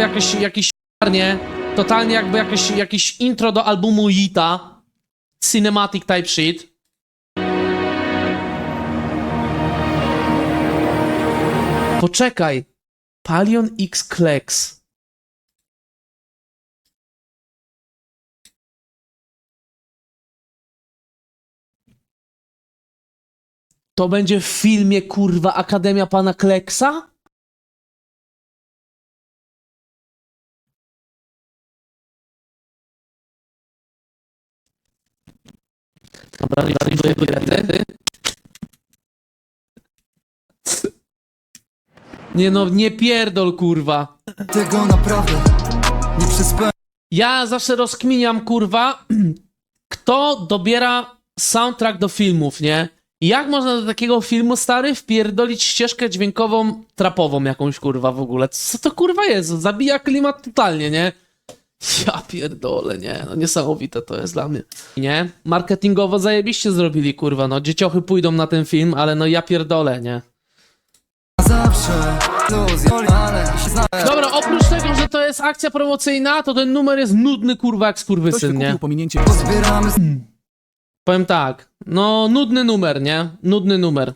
jakieś, jakieś nie? Totalnie jakby jakieś, jakieś intro do albumu Yita. Cinematic type shit. Poczekaj. Palion X Klex. To będzie w filmie, kurwa, Akademia Pana Kleksa? Zajmuję bilety. Nie no, nie pierdol, kurwa. Tego naprawdę nie Ja zawsze rozkminiam, kurwa, kto dobiera soundtrack do filmów, nie? Jak można do takiego filmu, stary, wpierdolić ścieżkę dźwiękową, trapową jakąś, kurwa, w ogóle? Co to, kurwa, jest? Zabija klimat totalnie, nie? Ja pierdolę, nie? No niesamowite to jest dla mnie. Nie? Marketingowo zajebiście zrobili, kurwa, no. Dzieciochy pójdą na ten film, ale no ja pierdolę, nie? zawsze iluzje, ale się znałem Dobra, oprócz tego, że to jest akcja promocyjna, to ten numer jest nudny, kurwa, jak Ktoś skurwysyn, nie? wykupił pominięcie Pozbieramy Powiem tak, no nudny numer, nie? Nudny numer.